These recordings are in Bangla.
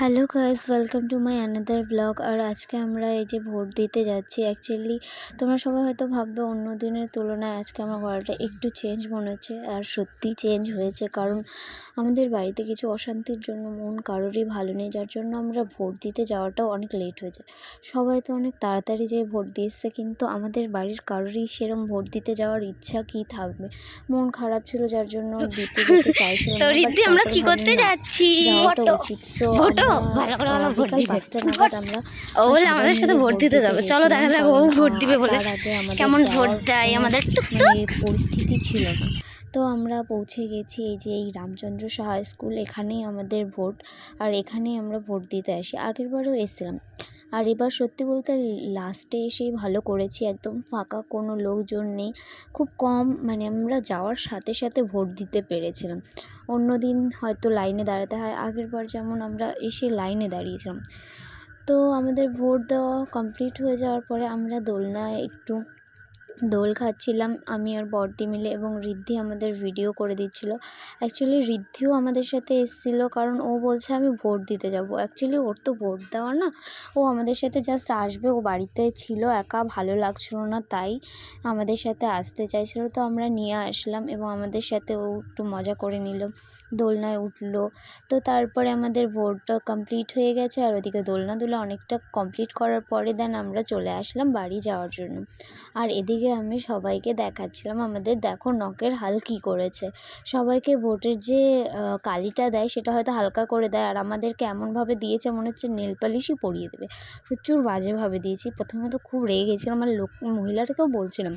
Hello guys welcome to my another blog আর আজকে আমরা এই যে ভোট দিতে যাচ্ছি অ্যাকচুয়ালি তোমরা সবাই হয়তো ভাববে অন্য দিনের তুলনায় আজকে আমার গলাটা একটু চেঞ্জ মনে হচ্ছে আর সত্যি চেঞ্জ হয়েছে। কারণ আমাদের বাড়িতে কিছু অশান্তির জন্য মন কারোরই ভালো নেই যার জন্য আমরা ভোট দিতে যাওয়াটাও অনেক লেট হয়ে যায়। সবাই তো অনেক তাড়াতাড়ি যেয়ে ভোট দিয়ে এসছে কিন্তু আমাদের বাড়ির কারোরই সেরম ভোট দিতে যাওয়ার ইচ্ছা কি থাকবে? মন খারাপ ছিল যার জন্য দিতে যেতে চাইছিলাম আমরা কি করতে যাচ্ছি? উচিত? আমরা, ভালো করে আহ, ভোট দিবে। পাঁচটা নাগাদ আমরা ও বলে আমাদের সাথে ভোট দিতে যাবে। চলো দেখা যাক ও ভোট দিবে বলে কেমন ভোট দেয় আমাদের। মানে পরিস্থিতি ছিল। না তো আমরা পৌঁছে গেছি এই যে এই রামচন্দ্র সাহা স্কুল এখানেই আমাদের ভোট। আর এখানেই আমরা ভোট দিতে আসি। আগের বারও এসেছিলাম। আর এবার সত্যি বলতে লাস্টে এসেই ভালো করেছি, একদম ফাঁকা কোনো লোকজন নেই। খুব কম মানে আমরা যাওয়ার সাথে সাথে ভোট দিতে পেরেছিলাম। অন্য দিন হয়তো লাইনে দাঁড়াতে হয়, আগের বার যেমন আমরা এসে লাইনে দাঁড়িয়েছিলাম। তো আমাদের ভোট দেওয়া কমপ্লিট হয়ে যাওয়ার পরে আমরা দোলনায় একটু দোল খাচ্ছিলাম, আমি আর বড়দি মিলে এবং ঋদ্ধি আমাদের ভিডিও করে দিচ্ছিল। অ্যাকচুয়ালি ঋদ্ধিও আমাদের সাথে এসেছিল কারণ ও বলছে আমি ভোট দিতে যাব। অ্যাকচুয়ালি ওর তো ভোট দেওয়া না, ও আমাদের সাথে জাস্ট আসবে, ও বাড়িতে ছিল, একা, ভালো লাগছিল না, তাই আমাদের সাথে আসতে চাইছিল। তো আমরা নিয়ে আসলাম এবং আমাদের সাথে ও একটু মজা করে নিল, দোলনায় উঠল। তো তারপরে আমাদের ভোটটা কমপ্লিট হয়ে গেছে আর ওদিকে দোলনা দোলা অনেকটা কমপ্লিট করার পরে দেন আমরা চলে আসলাম বাড়ি যাওয়ার জন্য। আর এদিকে আমি সবাইকে দেখাচ্ছিলাম, আমাদের দেখো নখের হাল কী করেছে। সবাইকে ভোটের যে কালিটা দেয়, সেটা হয়তো হালকা করে দেয়, আর আমাদেরকে এমনভাবে দিয়েছে, মনে হচ্ছে নেল পালিশই পরিয়ে দেবে। প্রচুর বাজেভাবে দিয়েছি, প্রথমে তো খুব রেগে গেছিলাম আর লোক, মহিলাটাকেও বলছিলাম,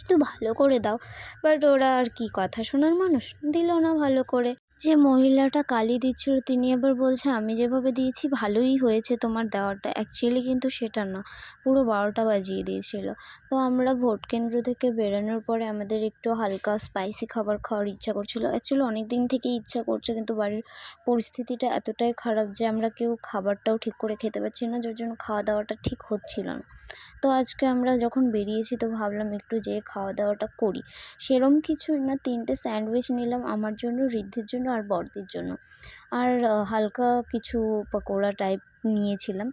একটু ভালো করে দাও। বাট ওরা আর কি, কথা শোনার মানুষ? দিল না ভালো করে। যে মহিলাটা কালি দিচ্ছিল, তিনি আবার বলছে, আমি যেভাবে দিয়েছি, ভালোই হয়েছে তোমার দেওয়াটা অ্যাকচুয়ালি কিন্তু সেটা না। পুরো বারোটা বাজিয়ে দিয়েছিল। তো আমরা ভোট কেন্দ্র থেকে বেরোনোর পরে আমাদের একটু হালকা স্পাইসি খাবার খাওয়ার ইচ্ছা করছিল। অ্যাকচুয়ালি অনেক দিন থেকেই ইচ্ছা করছে, কিন্তু বাড়ির পরিস্থিতিটা এতটাই খারাপ যে আমরা কেউ খাবারটাও ঠিক করে খেতে পারছি না। যার জন্য খাওয়া দাওয়াটা ঠিক হচ্ছিল না। তো আজকে আমরা যখন বেরিয়েছি তো ভাবলাম একটু যেয়ে খাওয়া দাওয়াটা করি। সেরম কিছুই না, তিনটে স্যান্ডউইচ নিলাম আমার জন্য, ঋদ্ধির জন্য আর বড়দির জন্য। আর হালকা কিছু পকোড়া টাইপ নিয়েছিলাম।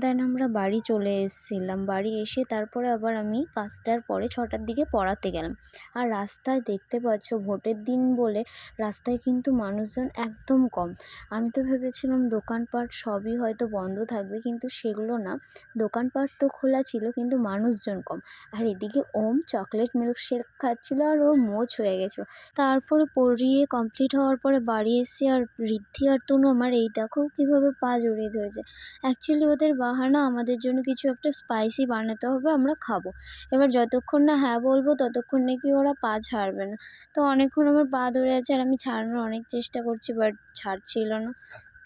দেন আমরা বাড়ি চলে এসেছিলাম। বাড়ি এসে তারপরে আবার আমি পাঁচটার পরে ছটার দিকে পড়াতে গেলাম। আর রাস্তায় দেখতে পাচ্ছ ভোটের দিন বলে রাস্তায় কিন্তু মানুষজন একদম কম। আমি তো ভেবেছিলাম দোকানপাট সবই হয়তো বন্ধ থাকবে কিন্তু সেগুলো না। দোকানপাট তো খোলা ছিল কিন্তু মানুষজন কম। আর এদিকে ওম চকলেট মিল্কশেক খাচ্ছিল আর ওর মোচ হয়ে গেছিল। তারপরে পড়িয়ে কমপ্লিট হওয়ার পরে বাড়ি এসে আর ঋদ্ধি আর তনু আমার, এই দেখো কীভাবে পা জড়িয়ে ধরেছে। অ্যাকচুয়ালি ওদের বাহানা আমাদের জন্য কিছু একটা স্পাইসি বানাতে হবে, আমরা খাব। এবার যতক্ষণ না হ্যাঁ বলব, ততক্ষণ নাকি ওরা পা ছাড়বে না। তো অনেকক্ষণ আমার পা ধরে আছে আর আমি ছাড়ানোর অনেক চেষ্টা করছি বাট ছাড়ছিল না।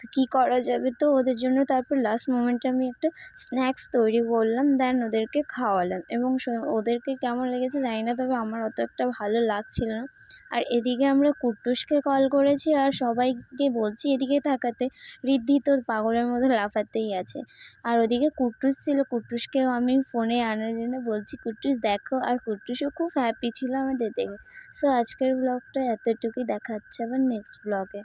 তো কী করা যাবে? তো ওদের জন্য তারপর লাস্ট মোমেন্টে আমি একটা স্ন্যাক্স তৈরি করলাম দেন ওদেরকে খাওয়ালাম। এবং ওদেরকে কেমন লেগেছে জানি না, তবে আমার অত একটা ভালো লাগছিল না। আর এদিকে আমরা কুট্টুসকে কল করেছি আর সবাইকে বলছি এদিকে থাকাতে ঋদ্ধি তো পাগলের মধ্যে লাফাতেই আছে। আর ওদিকে কুট্টুস ছিল কুট্টুসকেও আমি ফোনে আনার জন্য বলছি কুট্টুস দেখো। আর কুট্টুসও খুব হ্যাপি ছিল আমাদের দেখে। সো আজকের ব্লগটা এতটুকুই, দেখা হচ্ছে আবার নেক্সট ব্লগে